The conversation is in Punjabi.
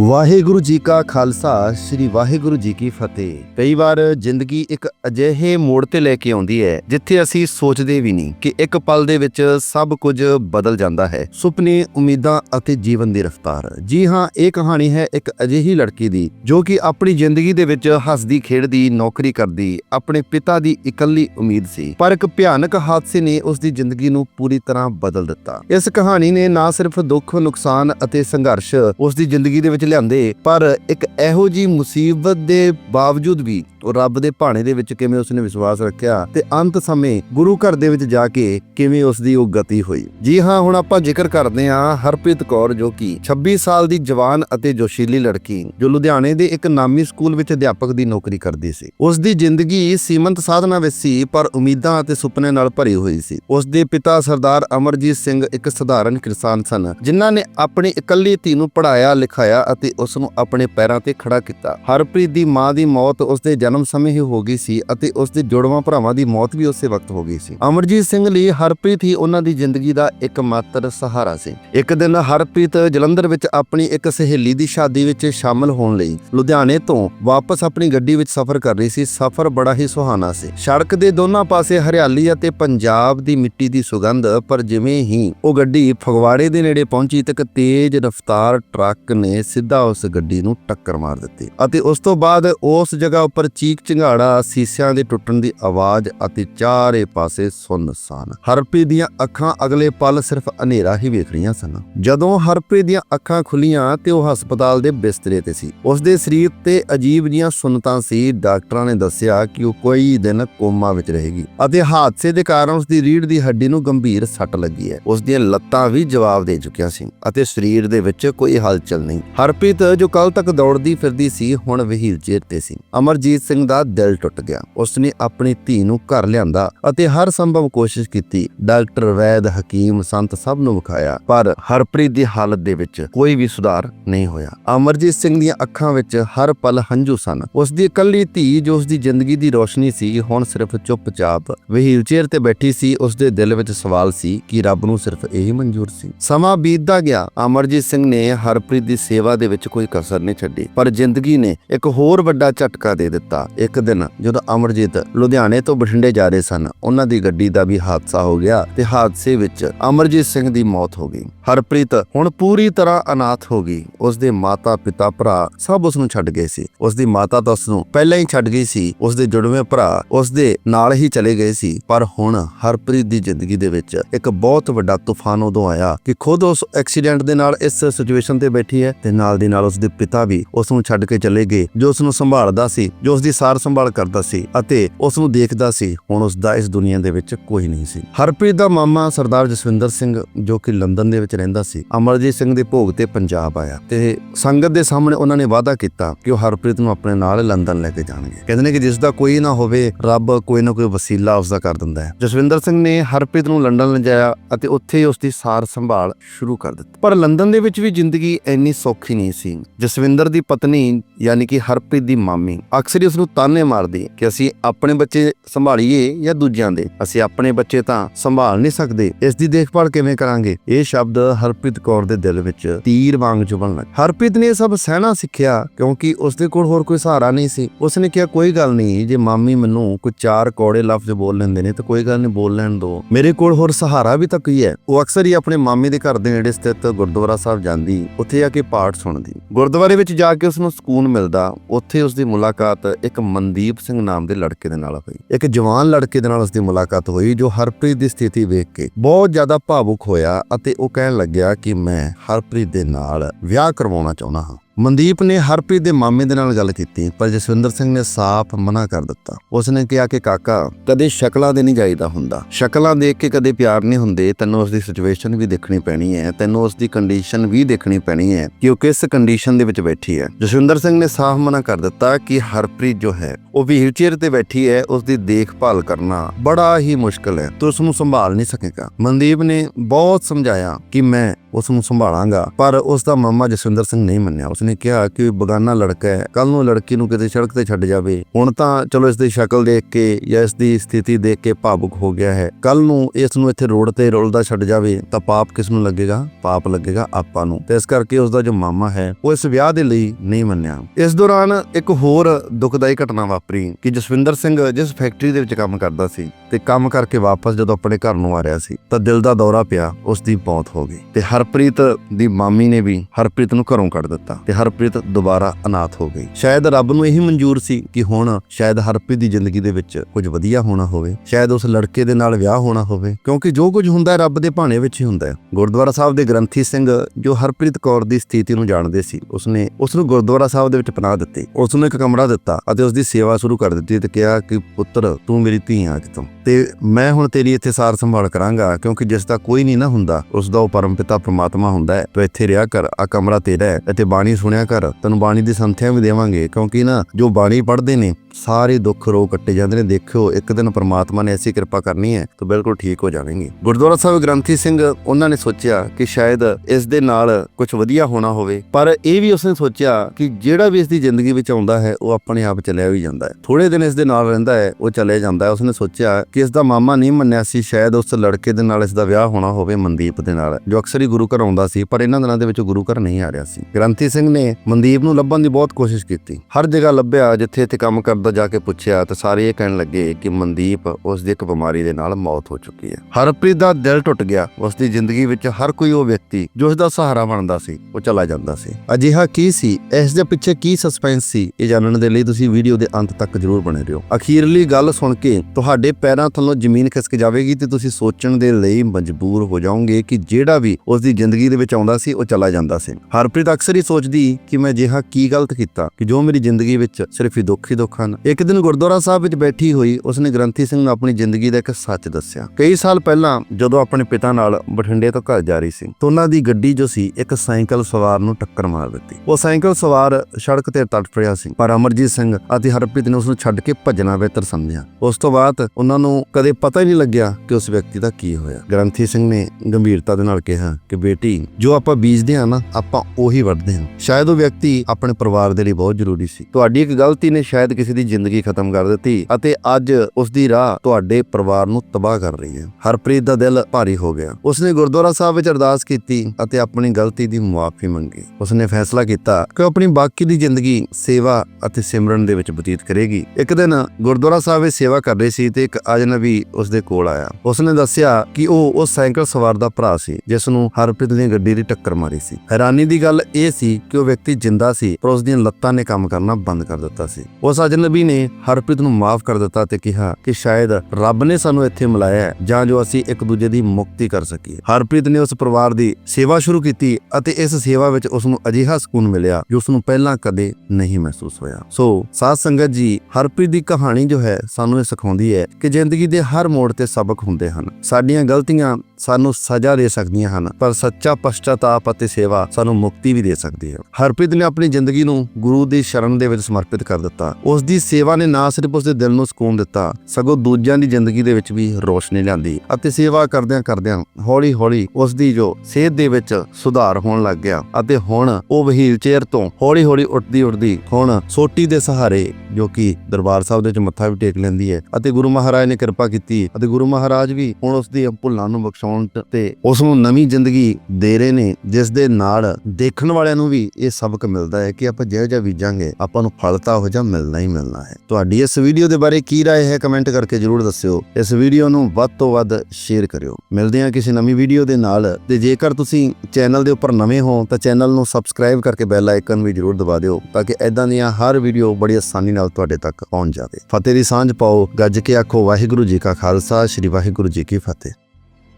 ਵਾਹਿਗੁਰੂ ਜੀ ਕਾ ਖਾਲਸਾ, ਸ੍ਰੀ ਵਾਹਿਗੁਰੂ ਜੀ ਕੀ ਫਤਿਹ। ਕਈ ਵਾਰ ਜ਼ਿੰਦਗੀ ਇੱਕ ਅਜਿਹੇ ਮੋੜ ਤੇ ਲੈ ਕੇ ਆਉਂਦੀ ਹੈ, ਜਿੱਥੇ ਅਸੀਂ ਸੋਚਦੇ ਵੀ ਨਹੀਂ ਕਿ ਇੱਕ ਪਲ ਦੇ ਵਿੱਚ ਸਭ ਕੁਝ ਬਦਲ ਜਾਂਦਾ ਹੈ। ਸੁਪਨੇ, ਉਮੀਦਾਂ ਅਤੇ ਜੀਵਨ ਦੀ ਰਫ਼ਤਾਰ। ਜੀ ਹਾਂ, ਇਹ ਕਹਾਣੀ ਹੈ ਇੱਕ ਅਜਿਹੀ ਲੜਕੀ ਦੀ, ਜੋ ਕਿ ਆਪਣੀ ਜ਼ਿੰਦਗੀ ਦੇ ਵਿੱਚ ਹੱਸਦੀ, ਖੇਡਦੀ, ਨੌਕਰੀ ਕਰਦੀ, ਆਪਣੇ ਪਿਤਾ ਦੀ ਇਕੱਲੀ ਉਮੀਦ ਸੀ। ਪਰ ਇੱਕ ਭਿਆਨਕ ਹਾਦਸੇ ਨੇ ਉਸ ਦੀ ਜ਼ਿੰਦਗੀ ਨੂੰ ਪੂਰੀ ਤਰ੍ਹਾਂ ਬਦਲ ਦਿੱਤਾ। ਇਸ ਕਹਾਣੀ ਨੇ ਨਾ ਸਿਰਫ ਦੁੱਖ, ਨੁਕਸਾਨ ਅਤੇ ਸੰਘਰਸ਼ ਉਸ ਦੀ ਜ਼ਿੰਦਗੀ ਦੇ ਵਿੱਚ ਲਿਆਂਦੇ, ਪਰ ਇੱਕ ਇਹੋ ਜੀ ਮੁਸੀਬਤ ਦੇ ਬਾਵਜੂਦ ਵੀ ਉਹ ਰੱਬ ਦੇ ਭਾਣੇ ਦੇ ਵਿੱਚ ਕਿਵੇਂ ਉਸਨੇ ਵਿਸ਼ਵਾਸ ਰੱਖਿਆ ਤੇ ਅੰਤ ਸਮੇਂ ਗੁਰੂ ਘਰ ਦੇ ਵਿੱਚ ਜਾ ਕੇ ਕਿਵੇਂ ਉਸ ਦੀ ਉਹ ਗਤੀ ਹੋਈ। ਜੀ ਹਾਂ, ਹੁਣ ਆਪਾਂ ਜ਼ਿਕਰ ਕਰਦੇ ਹਾਂ ਹਰਪ੍ਰੀਤ ਕੌਰ ਜੋ ਕਿ 26 ਸਾਲ ਦੀ ਜਵਾਨ ਅਤੇ ਜੋਸ਼ੀਲੀ ਲੜਕੀ, ਜੋ ਲੁਧਿਆਣੇ ਦੇ ਇੱਕ ਨਾਮੀ ਸਕੂਲ ਵਿੱਚ ਅਧਿਆਪਕ ਦੀ ਨੌਕਰੀ ਕਰਦੀ ਸੀ। ਉਸ ਦੀ ਜ਼ਿੰਦਗੀ ਸੀਮੰਤ ਸਾਧਨਾ ਵਿੱਚ ਸੀ, ਪਰ ਉਮੀਦਾਂ ਅਤੇ ਸੁਪਨੇ ਨਾਲ ਭਰੀ ਹੋਈ ਸੀ। ਉਸ ਦੇ ਪਿਤਾ ਸਰਦਾਰ ਅਮਰਜੀਤ ਸਿੰਘ ਇੱਕ ਸਧਾਰਨ ਕਿਸਾਨ ਸਨ, ਜਿਨ੍ਹਾਂ ਨੇ ਆਪਣੀ ਇਕੱਲੀ ਧੀ ਨੂੰ ਪੜ੍ਹਾਇਆ, ਲਿਖਾਇਆ ਅਤੇ ਉਸ ਨੂੰ ਆਪਣੇ ਪੈਰਾਂ ਤੇ ਖੜਾ ਕੀਤਾ। ਹਰਪ੍ਰੀਤ ਦੀ ਮਾਂ ਦੀ ਮੌਤ ਉਸ ਦੇ ਜਨਮ ਸਮੇਂ ਹੀ ਹੋ ਗਈ ਸੀ ਅਤੇ ਉਸ ਦੇ ਜੁੜਵਾਂ ਭਰਾਵਾਂ ਦੀ ਮੌਤ ਵੀ ਉਸੇ ਵਕਤ ਹੋ ਗਈ ਸੀ। ਅਮਰਜੀਤ ਸਿੰਘ ਲਈ ਹਰਪ੍ਰੀਤ ਹੀ ਉਹਨਾਂ ਦੀ ਜ਼ਿੰਦਗੀ ਦਾ ਇੱਕਮਾਤਰ ਸਹਾਰਾ ਸੀ। ਇੱਕ ਦਿਨ ਹਰਪ੍ਰੀਤ ਜਲੰਧਰ ਵਿੱਚ ਆਪਣੀ ਇੱਕ ਸਹੇਲੀ ਦੀ ਸ਼ਾਦੀ ਵਿੱਚ ਸ਼ਾਮਲ ਹੋਣ ਲਈ ਲੁਧਿਆਣੇ ਤੋਂ ਵਾਪਸ ਆਪਣੀ ਗੱਡੀ ਵਿੱਚ ਸਫ਼ਰ ਕਰ ਰਹੀ ਸੀ। ਸਫ਼ਰ ਬੜਾ ਹੀ ਸੁਹਾਣਾ ਸੀ। ਸੜਕ ਦੇ ਦੋਨਾਂ ਪਾਸੇ ਹਰਿਆਲੀ ਅਤੇ ਪੰਜਾਬ ਦੀ ਮਿੱਟੀ ਦੀ ਸੁਗੰਧ, ਪਰ ਜਿਵੇਂ ਹੀ ਉਹ ਗੱਡੀ ਫਗਵਾੜੇ ਦੇ ਨੇੜੇ ਪਹੁੰਚੀ, ਤਾਂ ਤੇਜ਼ ਰਫ਼ਤਾਰ ਟਰੱਕ ਨੇ ਸਿੱਧਾ ਉਸ ਗੱਡੀ ਨੂੰ ਟੱਕਰ ਮਾਰ ਦਿੱਤੀ ਅਤੇ ਉਸ ਤੋਂ ਬਾਅਦ ਉਸ ਜਗ੍ਹਾ ਉੱਪਰ ਚੀਕ ਚਿੰਗਾੜਾ ਸੀਸਿਆਂ ਦੇ ਟੁੱਟਣ ਦੀ ਆਵਾਜ਼ ਅਤੇ ਚਾਰੇ ਪਾਸੇ ਸੁੰਨਸਾਨ ਹਰਪ੍ਰੀਤ ਦੀਆਂ ਅੱਖਾਂ ਅਗਲੇ ਪਲ ਸਿਰਫ ਹਨੇਰਾ ਹੀ ਵੇਖ ਰਹੀਆਂ ਸਨ। ਜਦੋਂ ਹਰਪ੍ਰੀਤ ਦੀਆਂ ਅੱਖਾਂ ਖੁੱਲੀਆਂ ਤੇ ਉਹ ਹਸਪਤਾਲ ਦੇ ਬਿਸਤਰੇ ਤੇ ਸੀ। ਉਸ ਦੇ ਸਰੀਰ ਤੇ ਅਜੀਬ ਜੀਆਂ ਸੁੰਨਤਾਂ ਸੀ। ਡਾਕਟਰਾਂ ਨੇ ਦੱਸਿਆ ਕਿ ਉਹ ਕੋਈ ਦਿਨ ਕੋਮਾ ਵਿੱਚ ਰਹੇਗੀ ਅਤੇ ਹਾਦਸੇ ਦੇ ਕਾਰਨ ਉਸ ਦੀ ਰੀੜ੍ਹ ਦੀ ਹੱਡੀ ਨੂੰ ਗੰਭੀਰ ਸੱਟ ਲੱਗੀ ਹੈ। ਉਸ ਦੀਆਂ ਲੱਤਾਂ ਵੀ ਜਵਾਬ ਦੇ ਚੁੱਕੀਆਂ ਸੀ ਅਤੇ ਸਰੀਰ ਦੇ ਵਿੱਚ ਕੋਈ ਹਲਚਲ ਨਹੀਂ। ਹਰਪ੍ਰੀਤ, ਜੋ ਕੱਲ ਤੱਕ ਦੌੜਦੀ ਫਿਰਦੀ ਸੀ, ਹੁਣ ਵਹੀਲ ਚੇਅਰ ਤੇ ਸੀ। ਅਮਰਜੀਤ ਸਿੰਘ ਦਾ ਦਿਲ ਟੁੱਟ ਗਿਆ। ਉਸਨੇ ਆਪਣੀ ਧੀ ਨੂੰ ਘਰ ਲਿਆਂਦਾ ਅਤੇ ਹਰ ਸੰਭਵ ਕੋਸ਼ਿਸ਼ ਕੀਤੀ। ਡਾਕਟਰ, ਵੈਦ, ਹਕੀਮ, ਸੰਤ ਸਭ ਨੂੰ ਵਿਖਾਇਆ, ਪਰ ਹਰਪ੍ਰੀਤ ਦੀ ਹਾਲਤ ਦੇ ਵਿੱਚ ਕੋਈ ਵੀ ਸੁਧਾਰ ਨਹੀਂ ਹੋਇਆ। ਅਮਰਜੀਤ ਸਿੰਘ ਦੀਆਂ ਅੱਖਾਂ ਵਿੱਚ ਹਰ ਪਲ ਹੰਝੂ ਸਨ। ਉਸ ਦੀ ਇਕੱਲੀ ਧੀ, ਜੋ ਉਸ ਦੀ ਜ਼ਿੰਦਗੀ ਦੀ ਰੋਸ਼ਨੀ ਸੀ, ਹੁਣ ਸਿਰਫ ਚੁੱਪਚਾਪ ਵਹੀਲ ਚੇਅਰ ਤੇ ਬੈਠੀ ਸੀ। ਉਸ ਦੇ ਦਿਲ ਵਿੱਚ ਸਵਾਲ ਸੀ ਕਿ ਰੱਬ ਨੂੰ ਸਿਰਫ ਇਹੀ ਮਨਜ਼ੂਰ ਸੀ। ਸਮਾਂ ਬੀਤਦਾ ਗਿਆ। ਅਮਰਜੀਤ ਸਿੰਘ ਨੇ ਹਰਪ੍ਰੀਤ ਦੀ ਸੇਵਾ ਦੇ ਵਿੱਚ ਕੋਈ ਕਸਰ ਨਹੀਂ ਛੱਡੀ, ਪਰ ਜ਼ਿੰਦਗੀ ਨੇ ਇੱਕ ਹੋਰ ਵੱਡਾ ਝਟਕਾ ਦੇ ਦਿੱਤਾ। ਇੱਕ ਦਿਨ ਜਦੋਂ ਅਮਰਜੀਤ ਲੁਧਿਆਣੇ ਤੋਂ ਬਠਿੰਡੇ ਜਾ ਰਹੇ ਸਨ, ਉਹਨਾਂ ਦੀ ਗੱਡੀ ਦਾ ਵੀ ਹਾਦਸਾ ਹੋ ਗਿਆ ਤੇ ਹਾਦਸੇ ਵਿੱਚ ਅਮਰਜੀਤ ਸਿੰਘ ਦੀ ਮੌਤ ਹੋ ਗਈ। ਹਰਪ੍ਰੀਤ ਹੁਣ ਪੂਰੀ ਤਰ੍ਹਾਂ ਅਨਾਥ ਹੋ ਗਈ। ਉਸ ਦੇ ਮਾਤਾ ਪਿਤਾ ਭਰਾ ਸਭ ਉਸ ਨੂੰ ਛੱਡ ਗਏ ਸੀ। ਉਸ ਦੀ ਮਾਤਾ ਤਾਂ ਉਸ ਨੂੰ ਪਹਿਲਾਂ ਹੀ ਛੱਡ ਗਈ ਸੀ। ਉਸ ਦੇ ਜੁੜਵੇਂ ਭਰਾ ਉਸ ਦੇ ਨਾਲ ਹੀ ਚਲੇ ਗਏ ਸੀ। ਪਰ ਹੁਣ ਹਰਪ੍ਰੀਤ ਦੀ ਜ਼ਿੰਦਗੀ ਦੇ ਵਿੱਚ ਇੱਕ ਬਹੁਤ ਵੱਡਾ ਤੂਫਾਨ ਉਦੋਂ ਆਇਆ ਕਿ ਖੁਦ ਉਸ ਐਕਸੀਡੈਂਟ ਦੇ ਨਾਲ ਇਸ ਸਿਚੁਏਸ਼ਨ ਤੇ ਬੈਠੀ ਹੈ ਤੇ ਨਾਲ ਦੀ ਨਾਲ ਉਸ ਦੇ ਪਿਤਾ ਵੀ ਉਸ ਨੂੰ ਛੱਡ ਕੇ ਚਲੇ ਗਏ, ਜੋ ਉਸ ਨੂੰ ਸੰਭਾਲਦਾ ਸੀ, ਜੋ ਉਸ ਦੀ ਸਾਰ ਸੰਭਾਲ ਕਰਦਾ ਸੀ ਅਤੇ ਉਸ ਨੂੰ ਦੇਖਦਾ ਸੀ, ਹੁਣ ਉਸ ਦਾ ਇਸ ਦੁਨੀਆ ਦੇ ਵਿੱਚ ਕੋਈ ਨਹੀਂ ਸੀ। ਹਰਪ੍ਰੀਤ ਦਾ ਮਾਮਾ ਸਰਦਾਰ ਜਸਵਿੰਦਰ ਸਿੰਘ, ਜੋ ਕਿ ਲੰਡਨ ਦੇ ਵਿੱਚ ਰਹਿੰਦਾ ਸੀ, ਅਮਰਜੀਤ ਸਿੰਘ ਦੇ ਭੋਗ ਤੇ ਪੰਜਾਬ ਆਇਆ ਤੇ ਸੰਗਤ ਦੇ ਸਾਹਮਣੇ ਉਹਨਾਂ ਨੇ ਵਾਅਦਾ ਕੀਤਾ ਕਿ ਉਹ ਹਰਪ੍ਰੀਤ ਨੂੰ ਆਪਣੇ ਨਾਲ ਲੰਡਨ ਲੈ ਕੇ ਜਾਣਗੇ। ਕਹਿੰਦੇ ਨੇ ਕਿ ਜਿਸ ਦਾ ਕੋਈ ਨਾ ਹੋਵੇ, ਰੱਬ ਕੋਈ ਨਾ ਕੋਈ ਵਸੀਲਾ ਉਸ ਦਾ ਕਰ ਦਿੰਦਾ ਹੈ। ਜਸਵਿੰਦਰ ਸਿੰਘ ਨੇ ਹਰਪ੍ਰੀਤ ਨੂੰ ਲੰਡਨ ਲਿਜਾਇਆ ਅਤੇ ਉੱਥੇ ਹੀ ਉਸ ਦੀ ਸਾਰ ਸੰਭਾਲ ਸ਼ੁਰੂ ਕਰ ਦਿੱਤੀ। ਪਰ ਲੰਡਨ ਦੇ ਵਿੱਚ ਵੀ ਜ਼ਿੰਦਗੀ ਇੰਨੀ ਸੌਖੀ ਨਹੀਂ ਸੀ ਜਸਵਿੰਦਰ ਦੀ ਪਤਨੀ ਯਾਨੀ ਕਿ ਹਰਪ੍ਰੀਤ ਦੀ ਮਾਮੀ, ਅਕਸਰ ਹੀ ਉਸ ਨੂੰ ਤਾਨੇ ਮਾਰਦੀ ਕਿ ਅਸੀਂ ਆਪਣੇ ਬੱਚੇ ਸੰਭਾਲੀਏ ਜਾਂ ਦੂਜਿਆਂ ਦੇ। ਅਸੀਂ ਆਪਣੇ ਬੱਚੇ ਤਾਂ ਸੰਭਾਲ ਨਹੀਂ ਸਕਦੇ। ਇਸ ਦੀ ਦੇਖਭਾਲ ਕਿਵੇਂ ਕਰਾਂਗੇ? ਇਹ ਸ਼ਬਦ ਹਰਪ੍ਰੀਤ ਕੌਰ ਦੇ ਦਿਲ ਵਿੱਚ ਤੀਰ ਵਾਂਗ ਚੁਭਣ ਲੱਗੇ। ਹਰਪ੍ਰੀਤ ਨੇ ਸਭ ਸਹਿਣਾ ਸਿੱਖਿਆ ਕਿਉਂਕਿ ਉਸ ਦੇ ਕੋਲ ਹੋਰ ਕੋਈ ਸਹਾਰਾ ਨਹੀਂ ਸੀ। ਉਸ ਨੇ ਕਿਹਾ, ਕੋਈ ਗੱਲ ਨਹੀਂ, ਜੇ ਮਾਮੀ ਮੈਨੂੰ ਕੋਈ ਚਾਰ ਕੌੜੇ ਲਫ਼ਜ਼ ਬੋਲ ਲੈਂਦੇ ਨੇ ਤਾਂ ਕੋਈ ਗੱਲ ਨਹੀਂ, ਬੋਲ ਲੈਣ ਦੋ। ਮੇਰੇ ਕੋਲ ਹੋਰ ਸਹਾਰਾ ਵੀ ਤਾਂ ਕੋਈ ਹੈ? ਉਹ ਅਕਸਰ ਹੀ ਆਪਣੇ ਮਾਮੀ ਦੇ ਘਰ ਦੇ ਨੇੜੇ ਸਥਿਤ ਗੁਰਦੁਆਰਾ ਸਾਹਿਬ ਜਾਂਦੀ, ਉੱਥੇ ਜਾ ਕੇ ਪਾਠ ਸੁਣ ਸੁਣਦੀ ਗੁਰਦੁਆਰੇ ਵਿੱਚ ਜਾ ਕੇ ਉਸ ਨੂੰ ਸਕੂਨ ਮਿਲਦਾ, ਉੱਥੇ ਉਸ ਦੀ ਮੁਲਾਕਾਤ ਇੱਕ ਮਨਦੀਪ ਸਿੰਘ ਨਾਮ ਦੇ ਲੜਕੇ ਦੇ ਨਾਲ ਹੋਈ। ਇੱਕ ਜਵਾਨ ਲੜਕੇ ਦੇ ਨਾਲ ਉਸ ਦੀ ਮੁਲਾਕਾਤ ਹੋਈ, ਜੋ ਹਰਪ੍ਰੀਤ ਦੀ ਸਥਿਤੀ ਵੇਖ ਕੇ ਬਹੁਤ ਜ਼ਿਆਦਾ ਭਾਵੁਕ ਹੋਇਆ ਅਤੇ ਉਹ ਕਹਿਣ ਲੱਗਿਆ ਕਿ ਮੈਂ ਹਰਪ੍ਰੀਤ ਦੇ ਨਾਲ ਵਿਆਹ ਕਰਵਾਉਣਾ ਚਾਹੁੰਦਾ ਹਾਂ। ਮਨਦੀਪ ਨੇ ਹਰਪ੍ਰੀਤ ਦੇ ਮਾਮੇ ਦੇ ਨਾਲ ਗੱਲ ਕੀਤੀ, ਪਰ ਜਸਵਿੰਦਰ ਸਿੰਘ ਨੇ ਸਾਫ਼ ਮਨਾ ਕਰ ਦਿੱਤਾ। ਉਸਨੇ ਕਿਹਾ ਕਿ, ਕਾਕਾ, ਕਦੇ ਸ਼ਕਲਾਂ ਦੇ ਨਹੀਂ ਜਾਈਦਾ ਹੁੰਦਾ। ਸ਼ਕਲਾਂ ਦੇਖ ਕੇ ਕਦੇ ਪਿਆਰ ਨਹੀਂ ਹੁੰਦੇ, ਤੈਨੂੰ ਉਸ ਦੀ ਸਿਚੁਏਸ਼ਨ ਵੀ ਦੇਖਣੀ ਪੈਣੀ ਹੈ, ਤੈਨੂੰ ਉਸ ਦੀ ਕੰਡੀਸ਼ਨ ਵੀ ਦੇਖਣੀ ਪੈਣੀ ਹੈ, ਕਿ ਉਹ ਕਿਸ ਕੰਡੀਸ਼ਨ ਦੇ ਵਿੱਚ ਬੈਠੀ ਹੈ। ਜਸਵਿੰਦਰ ਸਿੰਘ ਨੇ ਸਾਫ਼ ਮਨਾ ਕਰ ਦਿੱਤਾ ਕਿ ਹਰਪ੍ਰੀਤ ਜੋ ਹੈ, ਉਹ ਵੀਲਚੇਅਰ ਤੇ ਬੈਠੀ ਹੈ ਉਸ ਦੀ ਦੇਖਭਾਲ ਕਰਨਾ ਬੜਾ ਹੀ ਮੁਸ਼ਕਲ ਹੈ। ਤੂੰ ਉਸ ਨੂੰ ਸੰਭਾਲ ਨਹੀਂ ਸਕੇਗਾ। ਮਨਦੀਪ ਨੇ ਬਹੁਤ ਸਮਝਾਇਆ ਕਿ ਮੈਂ ਉਸ ਨੂੰ ਸੰਭਾਲਾਂਗਾ, ਪਰ ਉਸ ਦਾ ਮਾਮਾ ਜਸਵਿੰਦਰ ਸਿੰਘ ਨਹੀਂ ਮੰਨਿਆ। ਉਸ ਉਸਨੇ ਕਿਹਾ ਕਿ ਬਗਾਨਾ ਲੜਕਾ ਹੈ। ਕੱਲ ਨੂੰ ਲੜਕੀ ਨੂੰ ਕਿਤੇ ਸੜਕ ਤੇ ਛੱਡ ਜਾਵੇ। ਹੁਣ ਤਾਂ ਚਲੋ ਇਸ ਦੀ ਸ਼ਕਲ ਦੇਖ ਕੇ ਜਾਂ ਇਸ ਦੀ ਸਥਿਤੀ ਦੇਖ ਕੇ ਭਾਵੁਕ ਹੋ ਗਿਆ ਹੈ। ਕੱਲ ਨੂੰ ਇਸ ਨੂੰ ਇੱਥੇ ਰੋਡ ਤੇ ਰੁਲਦਾ ਛੱਡ ਜਾਵੇ ਤਾਂ ਪਾਪ ਕਿਸ ਨੂੰ ਲੱਗੇਗਾ? ਪਾਪ ਲੱਗੇਗਾ ਆਪਾਂ ਨੂੰ। ਤੇ ਇਸ ਕਰਕੇ ਉਸ ਦਾ ਜੋ ਮਾਮਾ ਹੈ, ਉਹ ਇਸ ਵਿਆਹ ਦੇ ਲਈ ਨਹੀਂ ਮੰਨਿਆ। ਇਸ ਦੌਰਾਨ ਇੱਕ ਹੋਰ ਦੁਖਦਾਈ ਘਟਨਾ ਵਾਪਰੀ ਕਿ ਜਸਵਿੰਦਰ ਸਿੰਘ ਜਿਸ ਫੈਕਟਰੀ ਦੇ ਵਿੱਚ ਕੰਮ ਕਰਦਾ ਸੀ ਤੇ ਕੰਮ ਕਰਕੇ ਵਾਪਸ ਜਦੋਂ ਆਪਣੇ ਘਰ ਨੂੰ ਆ ਰਿਹਾ ਸੀ, ਤਾਂ ਦਿਲ ਦਾ ਦੌਰਾ ਪਿਆ ਉਸ ਦੀ ਮੌਤ ਹੋ ਗਈ। ਤੇ ਹਰਪ੍ਰੀਤ ਦੀ ਮਾਮੀ ਨੇ ਵੀ ਹਰਪ੍ਰੀਤ ਨੂੰ ਘਰੋਂ ਕੱਢ ਦਿੱਤਾ। ਤੇ ਹਰਪ੍ਰੀਤ ਦੁਬਾਰਾ ਅਨਾਥ ਹੋ ਗਈ। ਸ਼ਾਇਦ ਰੱਬ ਨੂੰ ਇਹੀ ਮਨਜ਼ੂਰ ਸੀ ਕਿ ਹੁਣ ਸ਼ਾਇਦ ਹਰਪ੍ਰੀਤ ਦੀ ਜ਼ਿੰਦਗੀ ਦੇ ਵਿੱਚ ਕੁਝ ਵਧੀਆ ਹੋਣਾ ਹੋਵੇ, ਸ਼ਾਇਦ ਉਸ ਲੜਕੇ ਦੇ ਨਾਲ ਵਿਆਹ ਹੋਣਾ ਹੋਵੇ, ਕਿਉਂਕਿ ਜੋ ਕੁਝ ਹੁੰਦਾ ਹੈ ਰੱਬ ਦੇ ਭਾਣੇ ਵਿੱਚ ਹੀ ਹੁੰਦਾ ਹੈ। ਗੁਰਦੁਆਰਾ ਸਾਹਿਬ ਦੇ ਗ੍ਰੰਥੀ ਸਿੰਘ ਜੋ ਹਰਪ੍ਰੀਤ ਕੌਰ ਦੀ ਸਥਿਤੀ ਨੂੰ ਜਾਣਦੇ ਸੀ, ਉਸਨੇ ਉਸ ਨੂੰ ਗੁਰਦੁਆਰਾ ਸਾਹਿਬ ਦੇ ਵਿੱਚ ਪਨਾਹ ਦਿੱਤੀ। ਉਸ ਨੂੰ ਇੱਕ ਕਮਰਾ ਦਿੱਤਾ ਅਤੇ ਉਸ ਦੀ ਸੇਵਾ ਸ਼ੁਰੂ ਕਰ ਦਿੱਤੀ ਤੇ ਕਿਹਾ ਕਿ, ਪੁੱਤਰ, ਤੂੰ ਮੇਰੀ ਧੀ ਆ ਅੱਜ ਤੇ। ਮੈਂ ਹੁਣ ਤੇਰੀ ਇੱਥੇ ਸਾਰ ਸੰਭਾਲ ਕਰਾਂਗਾ, ਕਿਉਂਕਿ ਜਿਸ ਦਾ ਕੋਈ ਨਹੀਂ ਨਾ ਹੁੰਦਾ, ਉਸ ਦਾ ਉਹ ਪਰਮਪਿਤਾ ਪ੍ਰਮਾਤਮਾ ਹੁੰਦਾ ਹੈ। ਤੂੰ ਇੱਥੇ ਰਿਹਾ ਕਰ ਆ ਕਮਰਾ ਤੇਰਾ ਹੈ ਅਤੇ ਬਾਣੀ ਸੁਣਿਆ ਕਰ, ਤੈਨੂੰ ਬਾਣੀ ਦੀ ਸੰਥਿਆ ਵੀ ਦੇਵਾਂਗੇ, ਕਿਉਂਕਿ ਨਾ ਜੋ ਬਾਣੀ ਪੜ੍ਹਦੇ ਨੇ, ਸਾਰੇ ਦੁੱਖ ਰੋਗ ਕੱਟੇ ਜਾਂਦੇ ਨੇ, ਦੇਖਿਓ, ਇੱਕ ਦਿਨ ਪ੍ਰਮਾਤਮਾ ਨੇ ਐਸੀ ਕਿਰਪਾ ਕਰਨੀ ਹੈ, ਤਾਂ ਬਿਲਕੁਲ ਠੀਕ ਹੋ ਜਾਵੇਂਗੇ। ਗੁਰਦੁਆਰਾ ਸਾਹਿਬ ਗ੍ਰੰਥੀ ਸਿੰਘ ਉਹਨਾਂ ਨੇ ਸੋਚਿਆ ਕਿ ਸ਼ਾਇਦ ਇਸ ਦੇ ਨਾਲ ਕੁਝ ਵਧੀਆ ਹੋਣਾ ਹੋਵੇ, ਪਰ ਇਹ ਵੀ ਉਸਨੇ ਸੋਚਿਆ ਕਿ ਜਿਹੜਾ ਵੀ ਇਸ ਦੀ ਜ਼ਿੰਦਗੀ ਵਿੱਚ ਆਉਂਦਾ ਹੈ, ਉਹ ਆਪਣੇ ਆਪ ਚਲਿਆ ਵੀ ਜਾਂਦਾ ਹੈ। ਥੋੜੇ ਦਿਨ ਇਸ ਦੇ ਨਾਲ ਰਹਿੰਦਾ ਹੈ, ਉਹ ਚਲੇ ਜਾਂਦਾ ਹੈ। ਉਸਨੇ ਸੋਚਿਆ ਕਿ ਇਸ ਦਾ ਮਾਮਾ ਨਹੀਂ ਮੰਨਿਆ ਸੀ, ਸ਼ਾਇਦ ਉਸ ਲੜਕੇ ਦੇ ਨਾਲ ਇਸ ਦਾ ਵਿਆਹ ਹੋਣਾ ਹੋਵੇ, ਮਨਦੀਪ ਦੇ ਨਾਲ, ਜੋ ਅਕਸਰ ਹੀ ਗੁਰੂ ਘਰ ਆਉਂਦਾ ਸੀ, ਪਰ ਇਹਨਾਂ ਦਿਨਾਂ ਦੇ ਵਿੱਚ ਗੁਰੂ ਘਰ ਨਹੀਂ ਆ ਰਿਹਾ ਸੀ। ਗ੍ਰੰਥੀ ਸਿੰਘ ਨੇ ਮਨਦੀਪ ਨੂੰ ਲੱਭਣ ਦੀ ਬਹੁਤ ਕੋਸ਼ਿਸ਼ ਕੀਤੀ। ਹਰ ਜਗ੍ਹਾ ਲੱਭਿਆ, ਜਿੱਥੇ ਇੱਥੇ ਕੰਮ ਕਰਦਾ ਜਾ ਕੇ ਪੁੱਛਿਆ ਤਾਂ ਸਾਰੇ ਇਹ ਕਹਿਣ ਲੱਗੇ ਕਿ ਮਨਦੀਪ ਉਸ ਦੀ ਇੱਕ ਬਿਮਾਰੀ ਦੇ ਨਾਲ ਮੌਤ ਹੋ ਚੁੱਕੀ ਹੈ। ਹਰਪ੍ਰੀਤ ਦਾ ਦਿਲ ਟੁੱਟ ਗਿਆ। ਉਸ ਦੀ ਜ਼ਿੰਦਗੀ ਵਿੱਚ ਹਰ ਕੋਈ ਉਹ ਵਿਅਕਤੀ ਜੋ ਉਸ ਦਾ ਸਹਾਰਾ ਬਣਦਾ ਸੀ, ਉਹ ਚਲਾ ਜਾਂਦਾ ਸੀ। ਅਜਿਹਾ ਕੀ ਸੀ? ਇਸ ਦੇ ਪਿੱਛੇ ਕੀ ਸਸਪੈਂਸ ਸੀ? ਇਹ ਜਾਣਨ ਦੇ ਲਈ ਤੁਸੀਂ ਵੀਡੀਓ ਦੇ ਅੰਤ ਤੱਕ ਜਰੂਰ ਬਣੇ ਰਹੋ। ਅਖੀਰਲੀ ਗੱਲ ਸੁਣ ਕੇ ਤੁਹਾਡੇ ਪੈਰਾਂ ਥੱਲੋਂ ਜ਼ਮੀਨ ਖਿਸਕ ਜਾਵੇਗੀ ਤੇ ਤੁਸੀਂ ਸੋਚਣ ਦੇ ਲਈ ਮਜਬੂਰ ਹੋ ਜਾਓਗੇ ਕਿ ਜਿਹੜਾ ਵੀ ਉਸ ਦੀ ਜ਼ਿੰਦਗੀ ਦੇ ਵਿੱਚ ਆਉਂਦਾ ਸੀ, ਉਹ ਚਲਾ ਜਾਂਦਾ ਸੀ। ਹਰਪ੍ਰੀਤ ਅਕਸਰ ਹੀ ਸੋਚਦੀ ਕਿ ਮੈਂ ਅਜਿਹਾ ਕੀ ਗਲਤ ਕੀਤਾ ਕਿ ਜੋ ਮੇਰੀ ਜ਼ਿੰਦਗੀ ਵਿੱਚ ਸਿਰਫ ਹੀ ਦੁੱਖ ਹੀ ਦੁੱਖ ਹਨ। ਇੱਕ ਦਿਨ ਗੁਰਦੁਆਰਾ ਸਾਹਿਬ ਵਿੱਚ ਬੈਠੀ ਹੋਈ ਉਸਨੇ ਗ੍ਰੰਥੀ ਸਿੰਘ ਨੂੰ ਆਪਣੀ ਜ਼ਿੰਦਗੀ ਦਾ ਇੱਕ ਸੱਚ ਦੱਸਿਆ। ਕਈ ਸਾਲ ਪਹਿਲਾਂ ਜਦੋਂ ਆਪਣੇ ਪਿਤਾ ਨਾਲ ਬਠਿੰਡੇ ਤੋਂ ਘਰ ਜਾ ਰਹੀ ਸੀ ਤਾਂ ਉਹਨਾਂ ਦੀ ਗੱਡੀ ਜੋ ਸੀ ਇੱਕ ਸਾਈਕਲ ਸਵਾਰ ਨੂੰ ਟੱਕਰ ਮਾਰ ਦਿੱਤੀ। ਉਹ ਸਾਈਕਲ ਸਵਾਰ ਸੜਕ ਤੇ ਤੜਫ ਰਿਹਾ ਸੀ ਪਰ ਅਮਰਜੀਤ ਸਿੰਘ ਅਤੇ ਹਰਪ੍ਰੀਤ ਨੇ ਉਸ ਨੂੰ ਛੱਡ ਕੇ ਭੱਜਣਾ ਬਿਹਤਰ ਸਮਝਿਆ। ਉਸ ਤੋਂ ਬਾਅਦ ਉਹਨਾਂ ਨੂੰ ਕਦੇ ਪਤਾ ਹੀ ਨਹੀਂ ਲੱਗਿਆ ਕਿ ਉਸ ਵਿਅਕਤੀ ਦਾ ਕੀ ਹੋਇਆ। ਗ੍ਰੰਥੀ ਸਿੰਘ ਨੇ ਗੰਭੀਰਤਾ ਦੇ ਨਾਲ ਕਿਹਾ ਕਿ ਬੇਟੀ, ਜੋ ਆਪਾਂ ਬੀਜਦੇ ਹਾਂ ਨਾ, ਆਪਾਂ ਉਹੀ ਵੱਢਦੇ ਹਾਂ। ਸ਼ਾਇਦ ਉਹ ਵਿਅਕਤੀ ਆਪਣੇ ਪਰਿਵਾਰ ਦੇ ਲਈ ਬਹੁਤ ਜ਼ਰੂਰੀ ਸੀ। ਤੁਹਾਡੀ ਇੱਕ ਗਲਤੀ ਨੇ ਸ਼ਾਇਦ ਕਿਸੇ ਦੀ ਜ਼ਿੰਦਗੀ ਖਤਮ ਕਰ ਦਿੱਤੀ ਅਤੇ ਅੱਜ ਉਸ ਦੀ ਰਾਹ ਤੁਹਾਡੇ ਪਰਿਵਾਰ ਨੂੰ ਤਬਾਹ ਕਰ ਰਹੀ ਹੈ। ਹਰਪ੍ਰੀਤ ਦਾ ਦਿਲ ਭਾਰੀ ਹੋ ਗਿਆ। ਉਸਨੇ ਗੁਰਦੁਆਰਾ ਸਾਹਿਬ ਵਿੱਚ ਅਰਦਾਸ ਕੀਤੀ ਅਤੇ ਆਪਣੀ ਗਲਤੀ ਦੀ ਮੁਆਫੀ ਮੰਗੀ। ਉਸਨੇ ਫੈਸਲਾ ਕੀਤਾ ਕਿ ਉਹ ਆਪਣੀ ਬਾਕੀ ਦੀ ਜ਼ਿੰਦਗੀ ਸੇਵਾ ਅਤੇ ਸਿਮਰਨ ਦੇ ਵਿੱਚ ਬਤੀਤ ਕਰੇਗੀ। ਇੱਕ ਦਿਨ ਗੁਰਦੁਆਰਾ ਸਾਹਿਬ ਵਿੱਚ ਸੇਵਾ ਕਰ ਰਹੀ ਸੀ ਤੇ ਇੱਕ ਅਜਨਬੀ ਉਸਦੇ ਕੋਲ ਆਇਆ। ਉਸਨੇ ਦੱਸਿਆ ਕਿ ਉਹ ਉਸ ਸਾਈਕਲ ਸਵਾਰ ਦਾ ਭਰਾ ਸੀ, ਜਿਸ ਨੂੰ ਹਰਪ੍ਰੀਤ ਦੀ ਗੱਡੀ ਦੀ ਟੱਕਰ ਮਾਰੀ ਸੀ। ਹੈਰਾਨੀ ਦੀ ਗੱਲ ਇਹ ਸੀ ਕਿ ਉਹ ਵਿਅਕਤੀ ਜਿੰਦਾ ਸੀ, ਪਰ ਉਸ ਦੀਆਂ ਲੱਤਾਂ ਨੇ ਕੰਮ ਕਰਨਾ ਬੰਦ ਕਰ ਦਿੱਤਾ ਸੀ। ਉਸ ਅਜਨਬੀ ਨੇ ਹਰਪ੍ਰੀਤ ਨੂੰ ਮਾਫ ਕਰ ਦਿੱਤਾ ਤੇ ਕਿਹਾ ਕਿ ਸ਼ਾਇਦ ਰੱਬ ਨੇ ਸਾਨੂੰ ਇੱਥੇ ਮਿਲਾਇਆ ਜਾਂ ਜੋ ਅਸੀਂ ਇੱਕ ਦੂਜੇ ਦੀ ਮੁਕਤੀ ਕਰ ਸਕੀਏ। ਹਰਪ੍ਰੀਤ ਨੇ ਉਸ ਪਰਿਵਾਰ ਦੀ ਸੇਵਾ ਸ਼ੁਰੂ ਕੀਤੀ ਅਤੇ ਇਸ ਸੇਵਾ ਵਿੱਚ ਉਸ ਨੂੰ ਅਜਿਹਾ ਸਕੂਨ ਮਿਲਿਆ, ਜੋ ਉਸ ਨੂੰ ਪਹਿਲਾਂ ਕਦੇ ਨਹੀਂ ਮਹਿਸੂਸ ਹੋਇਆ। ਸੋ, ਸਾਧ ਸੰਗਤ ਜੀ, ਹਰਪ੍ਰੀਤ ਦੀ ਕਹਾਣੀ ਜੋ ਹੈ, ਸਾਨੂੰ ਇਹ ਸਿਖਾਉਂਦੀ ਹੈ ਕਿ ਜ਼ਿੰਦਗੀ ਦੇ ਹਰ ਮੋੜ ਤੇ ਸਬਕ ਹੁੰਦੇ ਹਨ। ਸਾਡੀਆਂ ਗਲਤੀਆਂ ਸਾਨੂੰ ਸਜ਼ਾ ਦੇ ਸਕਦੀਆਂ ਹਨ, ਪਰ ਸੱਚਾ ਪਛਤਾਤਾਪ ਅਤੇ ਸੇਵਾ ਸਾਨੂੰ ਮੁਕਤੀ ਵੀ ਦੇ ਸਕਦੀ ਹੈ। ਹਰਪ੍ਰੀਤ ਨੇ ਆਪਣੀ ਜ਼ਿੰਦਗੀ ਨੂੰ ਗੁਰੂ ਦੀ ਸ਼ਰਨ ਦੇ ਵਿੱਚ ਸਮਰਪਿਤ ਕਰ ਦਿੱਤਾ। ਉਸ ਦੀ ਸੇਵਾ ਨੇ ਨਾ ਸਿਰਫ ਉਸ ਦੇ ਦਿਲ ਨੂੰ ਸਕੂਨ ਦਿੱਤਾ, ਸਗੋਂ ਦੂਜਿਆਂ ਦੀ ਜ਼ਿੰਦਗੀ ਦੇ ਵਿੱਚ ਵੀ ਰੋਸ਼ਨੀ ਲਿਆਂਦੀ ਅਤੇ ਸੇਵਾ ਕਰਦਿਆਂ ਕਰਦਿਆਂ ਹੌਲੀ-ਹੌਲੀ ਉਸ ਦੀ ਜੋ ਸਿਹਤ ਦੇ ਵਿੱਚ ਸੁਧਾਰ ਹੋਣ ਲੱਗ ਗਿਆ ਅਤੇ ਹੁਣ ਉਹ ਵਹੀਲ ਚੇਅਰ ਤੋਂ ਹੌਲੀ-ਹੌਲੀ ਉੱਠਦੀ ਉੱਠਦੀ ਹੁਣ ਸੋਟੀ ਦੇ ਸਹਾਰੇ ਜੋ ਕਿ ਦਰਬਾਰ ਸਾਹਿਬ ਦੇ ਵਿੱਚ ਮੱਥਾ ਵੀ ਟੇਕ ਲੈਂਦੀ ਹੈ ਅਤੇ ਗੁਰੂ ਮਹਾਰਾਜ ਨੇ ਕਿਰਪਾ ਕੀਤੀ ਅਤੇ ਗੁਰੂ ਮਹਾਰਾਜ ਵੀ ਹੁਣ ਉਸ ਦੀ ਭੁੱਲਾਂ ਨੂੰ ਬਖਸ਼ਾਉਣ ਤੇ ਉਸ ਨੂੰ ਨਵੀਂ ਜ਼ਿੰਦਗੀ ਦੇ ਰਹੇ ਨੇ ਜਿਸ ਦੇ ਨਾਲ ਦੇਖਣ ਵਾਲਿਆਂ ਨੂੰ ਵੀ ਇਹ ਸਬਕ ਮਿਲਦਾ ਹੈ ਕਿ ਆਪਾਂ ਜਿਹੋ ਜਿਹਾ ਬੀਜਾਂਗੇ ਆਪਾਂ ਨੂੰ ਫਲ ਤਾਂ ਉਹ ਜਿਹਾ ਮਿਲਣਾ ਹੀ ਮਿਲਣਾ ਹੈ ਤੁਹਾਡੀ ਇਸ ਵੀਡੀਓ ਦੇ ਬਾਰੇ ਕੀ رائے ਹੈ ਕਮੈਂਟ ਕਰਕੇ ਜਰੂਰ ਦੱਸਿਓ ਇਸ ਵੀਡੀਓ ਨੂੰ ਵੱਧ ਤੋਂ ਵੱਧ ਸ਼ੇਅਰ ਕਰਿਓ ਮਿਲਦੇ ਹਾਂ ਕਿਸੇ ਨਵੀਂ ਵੀਡੀਓ ਦੇ ਨਾਲ ਤੇ ਜੇਕਰ ਤੁਸੀਂ ਚੈਨਲ ਦੇ ਉੱਪਰ ਨਵੇਂ ਹੋ ਤਾਂ ਚੈਨਲ ਨੂੰ ਸਬਸਕ੍ਰਾਈਬ ਕਰਕੇ ਬੈਲ ਆਈਕਨ ਵੀ ਜਰੂਰ ਦਬਾ ਦਿਓ ਤਾਂ ਕਿ ਐਦਾਂ ਦੀਆਂ ਹਰ ਵੀਡੀਓ ਬੜੀ ਆਸਾਨੀ ਨਾਲ ਤੁਹਾਡੇ ਤੱਕ ਪਹੁੰਚ ਜਾਵੇ ਫਤਿਹ ਦੀ ਸਾਂਝ ਪਾਓ ਗੱਜ ਕੇ ਆਖੋ ਵਾਹਿਗੁਰੂ ਜੀ ਕਾ ਖਾਲਸਾ ਸ੍ਰੀ ਵਾਹਿਗੁਰੂ ਜੀ ਕੀ ਫਤਿਹ